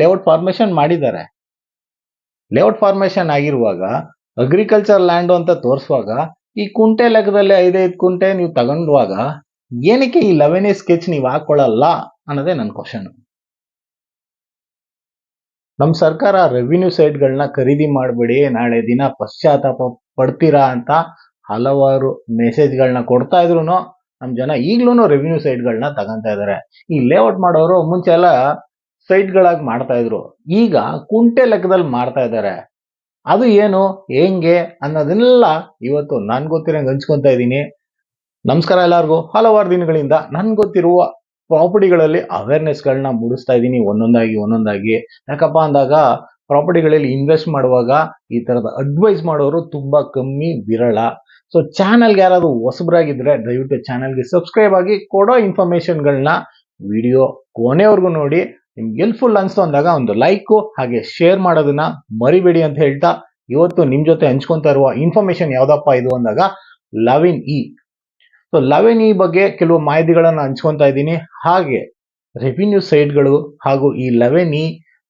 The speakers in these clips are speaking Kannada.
ಲೇಔಟ್ ಫಾರ್ಮೇಶನ್ ಮಾಡಿದ್ದಾರೆ. ಲೇಔಟ್ ಫಾರ್ಮೇಶನ್ ಆಗಿರುವಾಗ ಅಗ್ರಿಕಲ್ಚರ್ ಲ್ಯಾಂಡ್ ಅಂತ ತೋರಿಸುವಾಗ, ಈ ಕುಂಟೆ ಲೆಕ್ಕದಲ್ಲಿ ಐದೈದು ಕುಂಟೆ ನೀವು ತಗೊಂಡುವಾಗ, ಏನಕ್ಕೆ ಈ ಲೆವೆನ್ ಸ್ಕೆಚ್ ನೀವು ಹಾಕೊಳ್ಳಲ್ಲ ಅನ್ನೋದೇ ನನ್ನ ಕ್ವಶನ್ ನಮ್ಮ ಸರ್ಕಾರ ರೆವಿನ್ಯೂ ಸೈಟ್ಗಳನ್ನ ಖರೀದಿ ಮಾಡಬೇಡಿ, ನಾಳೆ ದಿನ ಪಶ್ಚಾತ್ತಾಪ ಪಡ್ತೀರಾ ಅಂತ ಹಲವಾರು ಮೆಸೇಜ್ಗಳನ್ನ ಕೊಡ್ತಾ ಇದ್ರು ನಮ್ಮ ಜನ ಈಗ್ಲೂ ರೆವಿನ್ಯೂ ಸೈಟ್ಗಳನ್ನ ತಗೊಂತಾ ಇದ್ದಾರೆ ಈ ಲೇಔಟ್ ಮಾಡೋರು ಮುಂಚೆ ಎಲ್ಲ ಸೈಟ್ಗಳಾಗಿ ಮಾಡ್ತಾ ಇದ್ರು. ಈಗ ಕುಂಟೆ ಲೆಕ್ಕದಲ್ಲಿ ಮಾಡ್ತಾ ಇದ್ದಾರೆ ಅದು ಏನು? ಹೆಂಗೆ? ಅನ್ನೋದನ್ನೆಲ್ಲ ಇವತ್ತು ನನ್ ಗೊತ್ತಿರಂಗೆ ಹಂಚ್ಕೊತಾ ಇದ್ದೀನಿ. ನಮಸ್ಕಾರ ಎಲ್ಲರಿಗೂ. ಹಲವಾರು ದಿನಗಳಿಂದ ನನ್ ಗೊತ್ತಿರುವ ಪ್ರಾಪರ್ಟಿಗಳಲ್ಲಿ ಅವೇರ್ನೆಸ್ಗಳನ್ನ ಮೂಡಿಸ್ತಾ ಇದ್ದೀನಿ. ಒಂದೊಂದಾಗಿ ಒಂದೊಂದಾಗಿ. ಯಾಕಪ್ಪ ಅಂದಾಗ ಪ್ರಾಪರ್ಟಿಗಳಲ್ಲಿ ಇನ್ವೆಸ್ಟ್ ಮಾಡುವಾಗ ಈ ತರದ ಅಡ್ವೈಸ್ ಮಾಡೋರು ತುಂಬಾ ಕಮ್ಮಿ ವಿರಳ. ಸೊ, ಚಾನಲ್ಗೆ ಯಾರಾದ್ರು ಹೊಸಬರಾಗಿದ್ರೆ ದಯವಿಟ್ಟು ಚಾನಲ್ಗೆ ಸಬ್ಸ್ಕ್ರೈಬ್ ಆಗಿ ಕೊಡೋ ಇನ್ಫಾರ್ಮೇಶನ್ಗಳನ್ನ ವಿಡಿಯೋ ಕೊನೆವರೆಗೂ ನೋಡಿ. ನಿಮ್ಗೆ ಹೆಲ್ಪ್ಫುಲ್ ಅನಿಸ್ತು ಅಂದಾಗ ಒಂದು ಲೈಕು ಹಾಗೆ ಶೇರ್ ಮಾಡೋದನ್ನ ಮರಿಬೇಡಿ ಅಂತ ಹೇಳ್ತಾ ಇವತ್ತು ನಿಮ್ ಜೊತೆ ಹಂಚ್ಕೊಂತಾ ಇರುವ ಇನ್ಫಾರ್ಮೇಶನ್ ಯಾವ್ದಪ್ಪ ಇದು ಅಂದಾಗ eleven E. So eleven E ಬಗ್ಗೆ ಕೆಲವು ಮಾಹಿತಿಗಳನ್ನ ಹಂಚ್ಕೊತಾ ಇದ್ದೀನಿ. ಹಾಗೆ ರೆವಿನ್ಯೂ ಸೈಟ್ಗಳು ಹಾಗೂ ಈ ಲವೆನ್ ಇ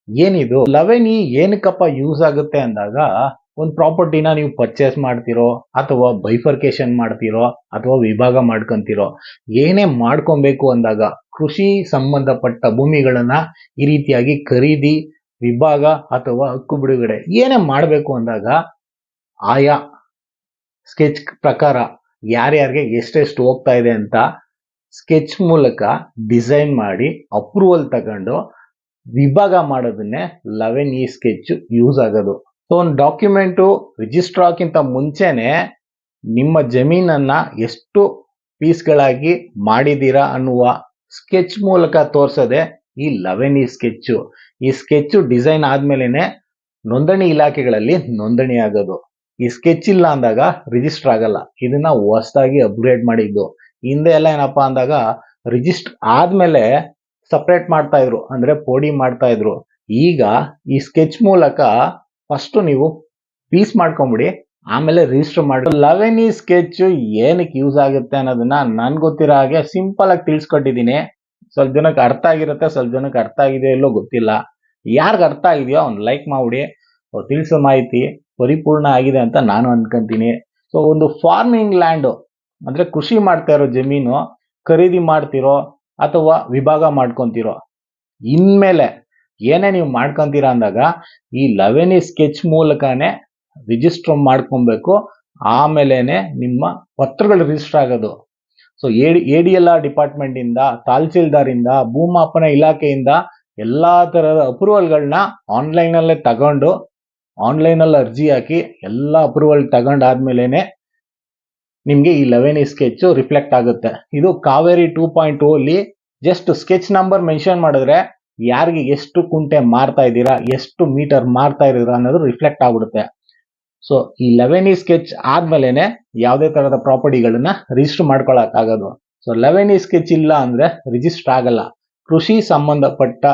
ಏನಿದು? ಲವೆನ್ ಇ ಏನಕ್ಕಪ್ಪ ಯೂಸ್ ಆಗುತ್ತೆ ಅಂದಾಗ ಒಂದು ಪ್ರಾಪರ್ಟಿನ ನೀವು ಪರ್ಚೇಸ್ ಮಾಡ್ತಿರೋ ಅಥವಾ ಬೈಫರ್ಕೇಶನ್ ಮಾಡ್ತಿರೋ ಅಥವಾ ವಿಭಾಗ ಮಾಡ್ಕೊಂತಿರೋ ಏನೇ ಮಾಡ್ಕೊಬೇಕು ಅಂದಾಗ ಕೃಷಿ ಸಂಬಂಧಪಟ್ಟ ಭೂಮಿಗಳನ್ನ ಈ ರೀತಿಯಾಗಿ ಖರೀದಿ, ವಿಭಾಗ ಅಥವಾ ಹಕ್ಕು ಬಿಡುಗಡೆ ಏನೇ ಮಾಡಬೇಕು ಅಂದಾಗ ಆಯಾ ಸ್ಕೆಚ್ ಪ್ರಕಾರ ಯಾರ್ಯಾರಿಗೆ ಎಷ್ಟೆಷ್ಟು ಹೋಗ್ತಾ ಇದೆ ಅಂತ ಸ್ಕೆಚ್ ಮೂಲಕ ಡಿಸೈನ್ ಮಾಡಿ ಅಪ್ರೂವಲ್ ತಗೊಂಡು ವಿಭಾಗ ಮಾಡೋದನ್ನೇ ಲೆವೆನ್ ಇ ಸ್ಕೆಚ್ ಯೂಸ್ ಆಗೋದು. ಸೊ ಒಂದು ಡಾಕ್ಯುಮೆಂಟು ರಿಜಿಸ್ಟರ್ ಆಗಿಂತ ಮುಂಚೆನೆ ನಿಮ್ಮ ಜಮೀನನ್ನ ಎಷ್ಟು ಪೀಸ್ಗಳಾಗಿ ಮಾಡಿದ್ದೀರಾ ಅನ್ನುವ ಸ್ಕೆಚ್ ಮೂಲಕ ತೋರಿಸೋದೆ ಈ ಲವೆನಿ ಸ್ಕೆಚ್ಚು. ಈ ಸ್ಕೆಚ್ ಡಿಸೈನ್ ಆದ್ಮೇಲೆನೆ ನೋಂದಣಿ ಇಲಾಖೆಗಳಲ್ಲಿ ನೋಂದಣಿ ಆಗೋದು. ಈ ಸ್ಕೆಚ್ ಇಲ್ಲ ಅಂದಾಗ ರಿಜಿಸ್ಟರ್ ಆಗಲ್ಲ. ಇದನ್ನ ಹೊಸದಾಗಿ ಅಪ್ಗ್ರೇಡ್ ಮಾಡಿದ್ದು. ಹಿಂದೆ ಎಲ್ಲ ಏನಪ್ಪಾ ಅಂದಾಗ ರಿಜಿಸ್ಟರ್ ಆದ್ಮೇಲೆ ಸಪ್ರೇಟ್ ಮಾಡ್ತಾ ಇದ್ರು. ಅಂದ್ರೆ ಪೋಡಿ ಮಾಡ್ತಾ ಇದ್ರು. ಈಗ ಈ ಸ್ಕೆಚ್ ಮೂಲಕ ಫಸ್ಟ್ ನೀವು ಪೀಸ್ ಮಾಡ್ಕೊಂಬಿಡಿ. ಆಮೇಲೆ ರಿಜಿಸ್ಟರ್ ಮಾಡಿ ಲವೆನಿ ಸ್ಕೆಚ್ ಏನಕ್ಕೆ ಯೂಸ್ ಆಗುತ್ತೆ ಅನ್ನೋದನ್ನ ನನ್ಗೆ ಗೊತ್ತಿರೋ ಹಾಗೆ ಸಿಂಪಲ್ ಆಗಿ ತಿಳಿಸ್ಕೊಟ್ಟಿದ್ದೀನಿ. ಸ್ವಲ್ಪ ಜನಕ್ಕೆ ಅರ್ಥ ಆಗಿರುತ್ತೆ, ಸ್ವಲ್ಪ ಜನಕ್ಕೆ ಅರ್ಥ ಆಗಿದೆ ಇಲ್ಲೋ ಗೊತ್ತಿಲ್ಲ. ಯಾರ್ಗೆ ಅರ್ಥ ಆಗಿದೆಯೋ ಅವ್ನು ಲೈಕ್ ಮಾಡಿ ಅವ್ರು ತಿಳಿಸೋ ಮಾಹಿತಿ ಪರಿಪೂರ್ಣ ಆಗಿದೆ ಅಂತ ನಾನು ಅನ್ಕೊಂತೀನಿ. ಸೊ ಒಂದು ಫಾರ್ಮಿಂಗ್ ಲ್ಯಾಂಡ್ ಅಂದ್ರೆ ಕೃಷಿ ಮಾಡ್ತಾ ಇರೋ ಜಮೀನು ಖರೀದಿ ಮಾಡ್ತಿರೋ ಅಥವಾ ವಿಭಾಗ ಮಾಡ್ಕೊತಿರೋ. ಇನ್ಮೇಲೆ ಏನೇ ನೀವು ಮಾಡ್ಕೊಂತೀರಾ ಅಂದಾಗ ಈ ಲವೆನಿ ಸ್ಕೆಚ್ ಮೂಲಕನೇ ರಿಜಿಸ್ಟರ್ ಮಾಡ್ಕೊಬೇಕು. ಆಮೇಲೆನೆ ನಿಮ್ಮ ಪತ್ರಗಳು ರಿಜಿಸ್ಟರ್ ಆಗೋದು. So A D L R department ಇಂದ ತಹಸೀಲ್ದಾರ್ ಇಂದ ಭೂಮಾಪನ ಇಲಾಖೆಯಿಂದ ಎಲ್ಲಾ ತರದ ಅಪ್ರೂವಲ್ಗಳನ್ನ ಆನ್ಲೈನ್ ಅಲ್ಲೇ ತಗೊಂಡು ಆನ್ಲೈನ್ ಅಲ್ಲಿ ಅರ್ಜಿ ಹಾಕಿ ಎಲ್ಲ ಅಪ್ರೂವಲ್ ತಗೊಂಡಾದ್ಮೇಲೆನೆ ನಿಮ್ಗೆ ಈ ಲೆವೆನ್ ಸ್ಕೆಚ್ ರಿಫ್ಲೆಕ್ಟ್ ಆಗುತ್ತೆ. ಇದು ಕಾವೇರಿ ಟೂ ಪಾಯಿಂಟ್ ಟೂ ಅಲ್ಲಿ ಜಸ್ಟ್ ಸ್ಕೆಚ್ ನಂಬರ್ ಮೆನ್ಷನ್ ಮಾಡಿದ್ರೆ ಯಾರಿಗೆ ಎಷ್ಟು ಕುಂಟೆ ಮಾರ್ತಾ ಇದ್ದೀರಾ, ಎಷ್ಟು ಮೀಟರ್ ಮಾರ್ತಾ ಇದ್ದೀರಾ ಅನ್ನೋದು ರಿಫ್ಲೆಕ್ಟ್ ಆಗ್ಬಿಡುತ್ತೆ. ಸೊ ಈ ಲೆವೆನ್ ಇ ಸ್ಕೆಚ್ ಆದ್ಮೇಲೆನೆ ಯಾವುದೇ ತರಹದ ಪ್ರಾಪರ್ಟಿಗಳನ್ನ ರಿಜಿಸ್ಟರ್ ಮಾಡ್ಕೊಳಕ್ ಆಗೋದು. ಸೊ ಲೆವೆನ್ ಸ್ಕೆಚ್ ಇಲ್ಲ ಅಂದ್ರೆ ರಿಜಿಸ್ಟರ್ ಆಗಲ್ಲ. ಕೃಷಿ ಸಂಬಂಧಪಟ್ಟ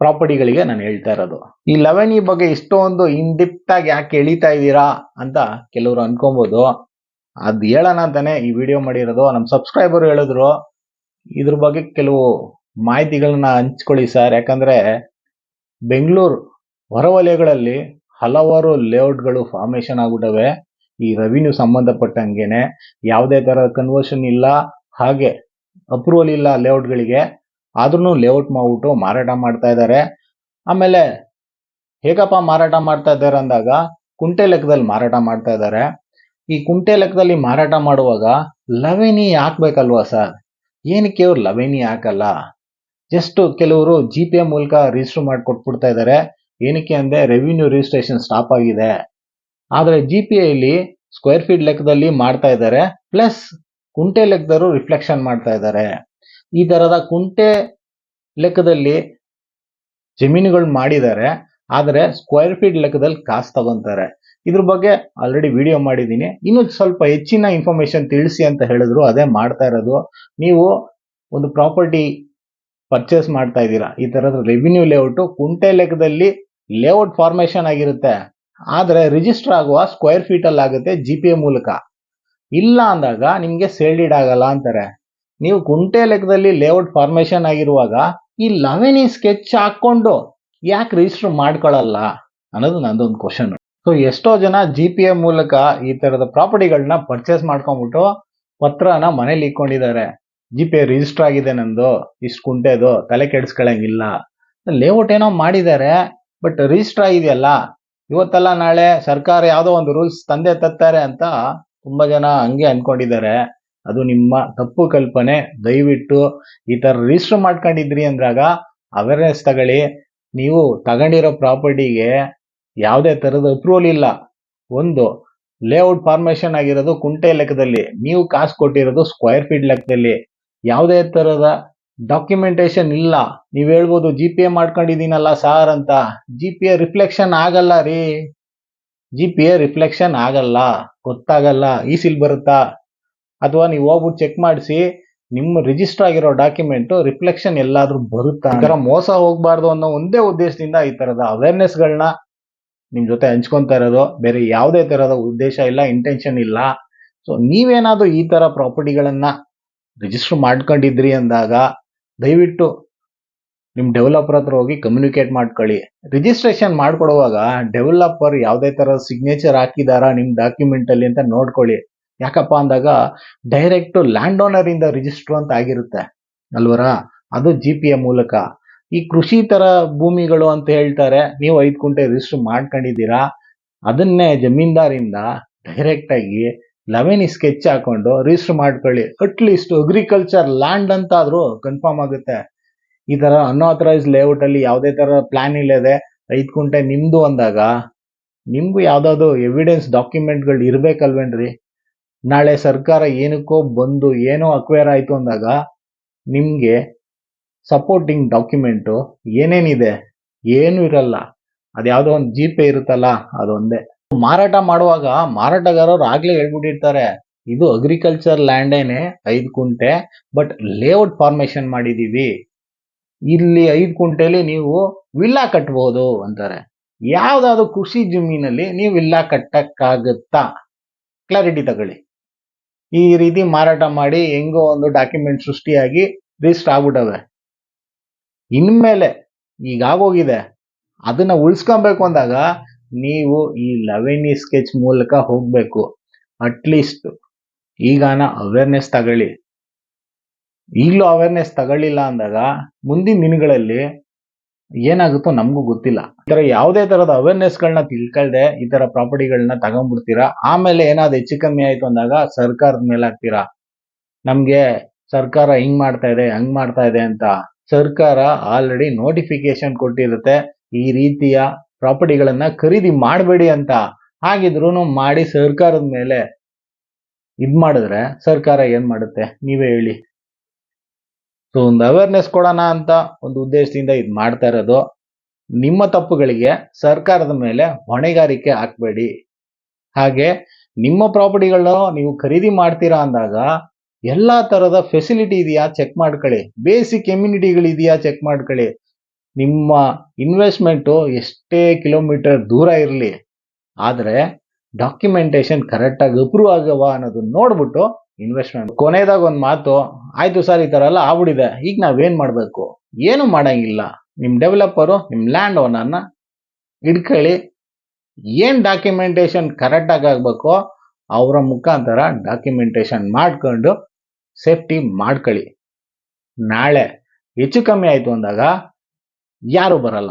ಪ್ರಾಪರ್ಟಿಗಳಿಗೆ ನಾನು ಹೇಳ್ತಾ ಇರೋದು. ಈ ಲೆವೆನ್ ಇ ಬಗ್ಗೆ ಇಷ್ಟೊಂದು ಇನ್ ಆಗಿ ಯಾಕೆ ಎಳಿತಾ ಇದ್ದೀರಾ ಅಂತ ಕೆಲವರು ಅನ್ಕೊಬಹುದು ಅದು ಹೇಳೋಣ ಅಂತಾನೆ ಈ ವಿಡಿಯೋ ಮಾಡಿರೋದು. ನಮ್ಮ ಸಬ್ಸ್ಕ್ರೈಬರ್ ಹೇಳಿದ್ರು. ಇದ್ರ ಬಗ್ಗೆ ಕೆಲವು ಮಾಹಿತಿಗಳನ್ನ ಹಂಚ್ಕೊಳ್ಳಿ ಸರ್. ಯಾಕಂದ್ರೆ ಬೆಂಗಳೂರು ಹೊರವಲಯಗಳಲ್ಲಿ ಹಲವಾರು ಲೇಔಟ್ಗಳು ಫಾರ್ಮೇಶನ್ ಆಗ್ಬಿಟ್ಟವೆ. ಈ ರೆವಿನ್ಯೂ ಸಂಬಂಧಪಟ್ಟಂಗೆನೆ ಯಾವುದೇ ತರ ಕನ್ವರ್ಷನ್ ಇಲ್ಲ, ಹಾಗೆ ಅಪ್ರೂವಲ್ ಇಲ್ಲ ಲೇಔಟ್ಗಳಿಗೆ. ಆದ್ರೂ ಲೇಔಟ್ ಮಾಡ್ಬಿಟ್ಟು ಮಾರಾಟ ಮಾಡ್ತಾ ಇದ್ದಾರೆ. ಆಮೇಲೆ ಹೇಗಪ್ಪ ಮಾರಾಟ ಮಾಡ್ತಾ ಇದ್ದಾರೆ ಅಂದಾಗ ಕುಂಟೆ ಲೆಕ್ಕದಲ್ಲಿ ಮಾರಾಟ ಮಾಡ್ತಾ ಇದ್ದಾರೆ. ಈ ಕುಂಟೆ ಲೆಕ್ಕದಲ್ಲಿ ಮಾರಾಟ ಮಾಡುವಾಗ ಲವೆನಿ ಹಾಕ್ಬೇಕಲ್ವಾ ಸರ್? ಏನಕ್ಕೆ ಅವ್ರು ಲವೆನಿ ಹಾಕಲ್ಲ? ಜಸ್ಟ್ ಕೆಲವರು ಜಿ ಪಿ ಮೂಲಕ ರಿಜಿಸ್ಟರ್ ಮಾಡಿ ಕೊಟ್ಬಿಡ್ತಾ ಇದ್ದಾರೆ. ಏನಕ್ಕೆ ಅಂದ್ರೆ ರೆವಿನ್ಯೂ ರಿಜಿಸ್ಟ್ರೇಷನ್ ಸ್ಟಾಪ್ ಆಗಿದೆ. ಆದರೆ ಜಿ ಪಿ ಐಲಿ ಸ್ಕ್ವೇರ್ ಫೀಟ್ ಲೆಕ್ಕದಲ್ಲಿ ಮಾಡ್ತಾ ಇದ್ದಾರೆ ಪ್ಲಸ್ ಕುಂಟೆ ಲೆಕ್ಕದವರು ರಿಫ್ಲೆಕ್ಷನ್ ಮಾಡ್ತಾ ಇದ್ದಾರೆ. ಈ ಥರದ ಕುಂಟೆ ಲೆಕ್ಕದಲ್ಲಿ ಜಮೀನುಗಳು ಮಾಡಿದ್ದಾರೆ, ಆದರೆ ಸ್ಕ್ವೇರ್ ಫೀಟ್ ಲೆಕ್ಕದಲ್ಲಿ ಕಾಸು ತಗೊಂತಾರೆ. ಇದ್ರ ಬಗ್ಗೆ ಆಲ್ರೆಡಿ ವಿಡಿಯೋ ಮಾಡಿದ್ದೀನಿ. ಇನ್ನು ಸ್ವಲ್ಪ ಹೆಚ್ಚಿನ ಇನ್ಫಾರ್ಮೇಶನ್ ತಿಳಿಸಿ ಅಂತ ಹೇಳಿದ್ರು, ಅದೇ ಮಾಡ್ತಾ ಇರೋದು. ನೀವು ಒಂದು ಪ್ರಾಪರ್ಟಿ ಪರ್ಚೇಸ್ ಮಾಡ್ತಾ ಇದ್ದೀರಾ, ಈ ಥರದ ರೆವಿನ್ಯೂ ಲೇಔಟ್ ಕುಂಟೆ ಲೆಕ್ಕದಲ್ಲಿ ಲೇಔಟ್ ಫಾರ್ಮೇಶನ್ ಆಗಿರುತ್ತೆ. ಆದರೆ ರಿಜಿಸ್ಟರ್ ಆಗುವ ಸ್ಕ್ವೇರ್ ಫೀಟ್ ಅಲ್ಲಿ ಆಗುತ್ತೆ ಜಿ ಪಿ ಎ ಮೂಲಕ. ಇಲ್ಲ ಅಂದಾಗ ನಿಮಗೆ ಸೇಲ್ಡಿಡ್ ಆಗಲ್ಲ ಅಂತಾರೆ. ನೀವು ಕುಂಟೆ ಲೆಕ್ಕದಲ್ಲಿ ಲೇಔಟ್ ಫಾರ್ಮೇಶನ್ ಆಗಿರುವಾಗ ಈ ಲವೆನಿ ಸ್ಕೆಚ್ ಹಾಕೊಂಡು ಯಾಕೆ ರಿಜಿಸ್ಟರ್ ಮಾಡ್ಕೊಳ್ಳಲ್ಲ ಅನ್ನೋದು ನಂದೊಂದು ಕ್ವಶನ್ ಸೊ ಎಷ್ಟೋ ಜನ ಜಿ ಪಿ ಎ ಮೂಲಕ ಈ ತರದ ಪ್ರಾಪರ್ಟಿಗಳನ್ನ ಪರ್ಚೇಸ್ ಮಾಡ್ಕೊಂಡ್ಬಿಟ್ಟು ಪತ್ರನ ಮನೇಲಿ ಇಕ್ಕೊಂಡಿದ್ದಾರೆ ಜಿ ಪಿ ಎ ರಿಜಿಸ್ಟರ್ ಆಗಿದೆ ನಂದು, ಇಷ್ಟು ಕುಂಟೆದು, ತಲೆ ಕೆಡಿಸ್ಕೊಳ್ಳಂಗಿಲ್ಲ ಲೇಔಟ್ ಏನೋ ಮಾಡಿದ್ದಾರೆ. ಬಟ್ ರಿಜಿಸ್ಟರ್ ಆಗಿದೆಯಲ್ಲ ಇವತ್ತಲ್ಲ ನಾಳೆ ಸರ್ಕಾರ ಯಾವುದೋ ಒಂದು ರೂಲ್ಸ್ ತಂದೆ ತತ್ತಾರೆ ಅಂತ ತುಂಬಾ ಜನ ಹಂಗೆ ಅನ್ಕೊಂಡಿದ್ದಾರೆ. ಅದು ನಿಮ್ಮ ತಪ್ಪು ಕಲ್ಪನೆ. ದಯವಿಟ್ಟು ಈ ತರ ರಿಜಿಸ್ಟರ್ ಮಾಡ್ಕೊಂಡಿದ್ರಿ ಅಂದ್ರಾಗ ಅವೇರ್ನೆಸ್ ತಗೊಳ್ಳಿ. ನೀವು ತಗೊಂಡಿರೋ ಪ್ರಾಪರ್ಟಿಗೆ ಯಾವುದೇ ತರದ ಅಪ್ರೂವಲ್ ಇಲ್ಲ. ಒಂದು ಲೇಔಟ್ ಫಾರ್ಮೇಶನ್ ಆಗಿರೋದು ಕುಂಟೆ ಲೆಕ್ಕದಲ್ಲಿ. ನೀವು ಕಾಸು ಕೊಟ್ಟಿರೋದು ಸ್ಕ್ವೇರ್ ಫೀಟ್ ಲೆಕ್ಕದಲ್ಲಿ. ಯಾವುದೇ ತರದ ಡಾಕ್ಯುಮೆಂಟೇಶನ್ ಇಲ್ಲ. ನೀವು ಹೇಳ್ಬೋದು ಜಿ ಪಿ ಎ ಮಾಡ್ಕೊಂಡಿದ್ದೀನಲ್ಲ ಸಾರ್ ಅಂತ. ಜಿ ಪಿ ಎ ರಿಫ್ಲೆಕ್ಷನ್ ಆಗಲ್ಲ ರೀ. ಜಿ ಪಿ ಎ ರಿಫ್ಲೆಕ್ಷನ್ ಆಗಲ್ಲ. ಗೊತ್ತಾಗಲ್ಲ. ಈ ಸಿಲ್ ಬರುತ್ತಾ? ಅಥವಾ ನೀವು ಹೋಗ್ಬಿಟ್ಟು ಚೆಕ್ ಮಾಡಿಸಿ ನಿಮ್ಮ ರಿಜಿಸ್ಟರ್ ಆಗಿರೋ ಡಾಕ್ಯುಮೆಂಟ್ ರಿಫ್ಲೆಕ್ಷನ್ ಎಲ್ಲಾದ್ರೂ ಬರುತ್ತಾ? ಈ ಥರ ಮೋಸ ಹೋಗ್ಬಾರ್ದು ಅನ್ನೋ ಒಂದೇ ಉದ್ದೇಶದಿಂದ ಈ ತರದ ಅವೇರ್ನೆಸ್ಗಳನ್ನ ನಿಮ್ಮ ನಿಮ್ ಜೊತೆ ಹಂಚ್ಕೊತಾ ಇರೋದು. ಬೇರೆ ಯಾವುದೇ ಥರದ ಉದ್ದೇಶ ಇಲ್ಲ ಇಂಟೆನ್ಷನ್ ಇಲ್ಲ. ಸೊ ನೀವೇನಾದ್ರೂ ಈ ತರ ಪ್ರಾಪರ್ಟಿಗಳನ್ನ ರಿಜಿಸ್ಟರ್ ಮಾಡ್ಕೊಂಡಿದ್ರಿ ಅಂದಾಗ ದಯವಿಟ್ಟು ನಿಮ್ಮ ಡೆವಲಪರ್ ಹತ್ರ ಹೋಗಿ ಕಮ್ಯುನಿಕೇಟ್ ಮಾಡ್ಕೊಳ್ಳಿ. ರಿಜಿಸ್ಟ್ರೇಷನ್ ಮಾಡ್ಕೊಡುವಾಗ ಡೆವಲಪರ್ ಯಾವುದೇ ತರ ಸಿಗ್ನೇಚರ್ ಹಾಕಿದಾರಾ ನಿಮ್ಮ ಡಾಕ್ಯುಮೆಂಟ್ ಅಲ್ಲಿ ಅಂತ ನೋಡ್ಕೊಳ್ಳಿ. ಯಾಕಪ್ಪ ಅಂದಾಗ ಡೈರೆಕ್ಟ್ ಲ್ಯಾಂಡ್ ಓನರ್ ಇಂದ ರಿಜಿಸ್ಟರ್ ಅಂತ ಆಗಿರುತ್ತೆ. ಅಲ್ವರ? ಅದು ಜಿ ಪಿ ಎ ಮೂಲಕ. ಈ ಕೃಷಿ ಥರ ಭೂಮಿಗಳು ಅಂತ ಹೇಳ್ತಾರೆ, ನೀವು ಐದು ಕುಂಟೆ ರಿಜಿಸ್ಟರ್ ಮಾಡ್ಕೊಂಡಿದ್ದೀರಾ, ಅದನ್ನೇ ಜಮೀನ್ದಾರಿಂದ ಡೈರೆಕ್ಟ್ ಲೆವೆನ್ ಸ್ಕೆಚ್ ಹಾಕೊಂಡು ರಿಜಿಸ್ಟರ್ ಮಾಡ್ಕೊಳ್ಳಿ. ಅಟ್ಲೀಸ್ಟ್ ಅಗ್ರಿಕಲ್ಚರ್ ಲ್ಯಾಂಡ್ ಅಂತ ಆದ್ರೂ ಕನ್ಫರ್ಮ್ ಆಗುತ್ತೆ. ಈ ತರ ಅನ್ಆಥರೈಸ್ ಲೇಔಟ್ ಅಲ್ಲಿ ಯಾವುದೇ ತರ ಪ್ಲಾನ್ ಇಲ್ಲದೆ ಐದು ಕುಂಟೆ ನಿಮ್ದು ಅಂದಾಗ ನಿಮ್ಗೂ ಯಾವ್ದಾದ್ರು ಎವಿಡೆನ್ಸ್ ಡಾಕ್ಯುಮೆಂಟ್ಗಳು ಇರ್ಬೇಕಲ್ವೇನ್ರಿ? ನಾಳೆ ಸರ್ಕಾರ ಏನಕ್ಕೋ ಬಂದು ಏನೋ ಅಕ್ವೇರ್ ಆಯ್ತು ಅಂದಾಗ ನಿಮ್ಗೆ ಸಪೋರ್ಟಿಂಗ್ ಡಾಕ್ಯುಮೆಂಟು ಏನೇನಿದೆ? ಏನು ಇರಲ್ಲ. ಅದ್ಯಾವುದೋ ಒಂದು ಜಿ ಪೇ ಇರುತ್ತಲ್ಲ, ಅದೊಂದೇ. ಮಾರಾಟ ಮಾಡುವಾಗ ಮಾರಾಟಗಾರರು ಆಗ್ಲೇ ಹೇಳ್ಬಿಟ್ಟಿರ್ತಾರೆ, ಇದು ಅಗ್ರಿಕಲ್ಚರ್ ಲ್ಯಾಂಡೇನೆ ಐದು ಕುಂಟೆ ಬಟ್ ಲೇಔಟ್ ಫಾರ್ಮೇಶನ್ ಮಾಡಿದೀವಿ. ಇಲ್ಲಿ ಐದು ಕುಂಟೆಲಿ ನೀವು ವಿಲ್ಲಾ ಕಟ್ಬಹುದು ಅಂತಾರೆ. ಯಾವ್ದಾದ್ರು ಕೃಷಿ ಜಮೀನಲ್ಲಿ ನೀವು ವಿಲ್ಲಾ ಕಟ್ಟಕ್ಕಾಗತ್ತಾ? ಕ್ಲಾರಿಟಿ ತಗೊಳ್ಳಿ. ಈ ರೀತಿ ಮಾರಾಟ ಮಾಡಿ ಹೆಂಗೋ ಒಂದು ಡಾಕ್ಯುಮೆಂಟ್ ಸೃಷ್ಟಿಯಾಗಿ ರಿಜಿಸ್ಟರ್ ಆಗ್ಬಿಟ್ಟವೆ. ಇನ್ಮೇಲೆ ಈಗ ಆಗೋಗಿದೆ. ಅದನ್ನ ಉಳಿಸ್ಕೊಬೇಕು ಅಂದಾಗ ನೀವು ಈ ಲವೆನಿ ಸ್ಕೆಚ್ ಮೂಲಕ ಹೋಗ್ಬೇಕು. ಅಟ್ಲೀಸ್ಟ್ ಈಗಾನ ಅವೇರ್ನೆಸ್ ತಗೊಳ್ಳಿ. ಈಗಲೂ ಅವೇರ್ನೆಸ್ ತಗೊಳ್ಳಿಲ್ಲ ಅಂದಾಗ ಮುಂದಿನ ದಿನಗಳಲ್ಲಿ ಏನಾಗುತ್ತೋ ನಮಗೂ ಗೊತ್ತಿಲ್ಲ. ಈ ಥರ ಯಾವುದೇ ತರದ ಅವೇರ್ನೆಸ್ಗಳನ್ನ ತಿಳ್ಕೊಳ್ದೆ ಈ ತರ ಪ್ರಾಪರ್ಟಿಗಳನ್ನ ತಗೊಂಡ್ಬಿಡ್ತೀರಾ? ಆಮೇಲೆ ಏನಾದ್ರು ಹೆಚ್ಚು ಕಮ್ಮಿ ಆಯ್ತು ಅಂದಾಗ ಸರ್ಕಾರದ ಮೇಲೆ ಹಾಕ್ತೀರಾ ನಮ್ಗೆ ಸರ್ಕಾರ ಹಿಂಗ್ ಮಾಡ್ತಾ ಇದೆ, ಹಂಗ್ ಮಾಡ್ತಾ ಇದೆ ಅಂತ ಸರ್ಕಾರ ಆಲ್ರೆಡಿ ನೋಟಿಫಿಕೇಶನ್ ಕೊಟ್ಟಿರುತ್ತೆ. ಈ ರೀತಿಯ ಪ್ರಾಪರ್ಟಿಗಳನ್ನ ಖರೀದಿ ಮಾಡಬೇಡಿ ಅಂತ ಹಾಗಿದ್ರು ಮಾಡಿ ಸರ್ಕಾರದ ಮೇಲೆ ಇದ್ ಮಾಡಿದ್ರೆ ಸರ್ಕಾರ ಏನ್ ಮಾಡುತ್ತೆ? ನೀವೇ ಹೇಳಿ. ಸೊ ಒಂದು ಅವೇರ್ನೆಸ್ ಕೊಡೋಣ ಅಂತ ಒಂದು ಉದ್ದೇಶದಿಂದ ಇದು ಮಾಡ್ತಾ ಇರೋದು. ನಿಮ್ಮ ತಪ್ಪುಗಳಿಗೆ ಸರ್ಕಾರದ ಮೇಲೆ ಹೊಣೆಗಾರಿಕೆ ಹಾಕ್ಬೇಡಿ. ಹಾಗೆ ನಿಮ್ಮ ಪ್ರಾಪರ್ಟಿಗಳನ್ನ ನೀವು ಖರೀದಿ ಮಾಡ್ತೀರಾ ಅಂದಾಗ ಎಲ್ಲಾ ತರದ ಫೆಸಿಲಿಟಿ ಇದೆಯಾ? ಚೆಕ್ ಮಾಡ್ಕೊಳ್ಳಿ. ಬೇಸಿಕ್ ಎಮ್ಯುನಿಟಿಗಳಿದೆಯಾ ಚೆಕ್ ಮಾಡ್ಕೊಳ್ಳಿ. ನಿಮ್ಮ ಇನ್ವೆಸ್ಟ್ಮೆಂಟು ಎಷ್ಟೇ ಕಿಲೋಮೀಟರ್ ದೂರ ಇರಲಿ, ಆದರೆ ಡಾಕ್ಯುಮೆಂಟೇಷನ್ ಕರೆಕ್ಟಾಗಿ ಅಪ್ರೂವ್ ಆಗವ ಅನ್ನೋದನ್ನ ನೋಡ್ಬಿಟ್ಟು ಇನ್ವೆಸ್ಟ್ಮೆಂಟ್ ಕೊನೆಯದಾಗ ಒಂದು ಮಾತು, ಆಯಿತು ಸರ್, ಈ ಥರ ಎಲ್ಲ ಆಗ್ಬಿಡಿದೆ ಈಗ ನಾವೇನು ಮಾಡಬೇಕು? ಏನು ಮಾಡೋಂಗಿಲ್ಲ. ನಿಮ್ಮ ಡೆವಲಪರು ನಿಮ್ಮ ಲ್ಯಾಂಡ್ ಓನರ್ನ ಹಿಡ್ಕೊಳ್ಳಿ ಏನು ಡಾಕ್ಯುಮೆಂಟೇಷನ್ ಕರೆಕ್ಟಾಗಿ ಆಗಬೇಕೋ, ಅವರ ಮುಖಾಂತರ ಡಾಕ್ಯುಮೆಂಟೇಷನ್ ಮಾಡ್ಕೊಂಡು ಸೇಫ್ಟಿ ಮಾಡ್ಕೊಳ್ಳಿ ನಾಳೆ ಹೆಚ್ಚು ಕಮ್ಮಿ ಆಯಿತು ಅಂದಾಗ ಯಾರು ಬರಲ್ಲ.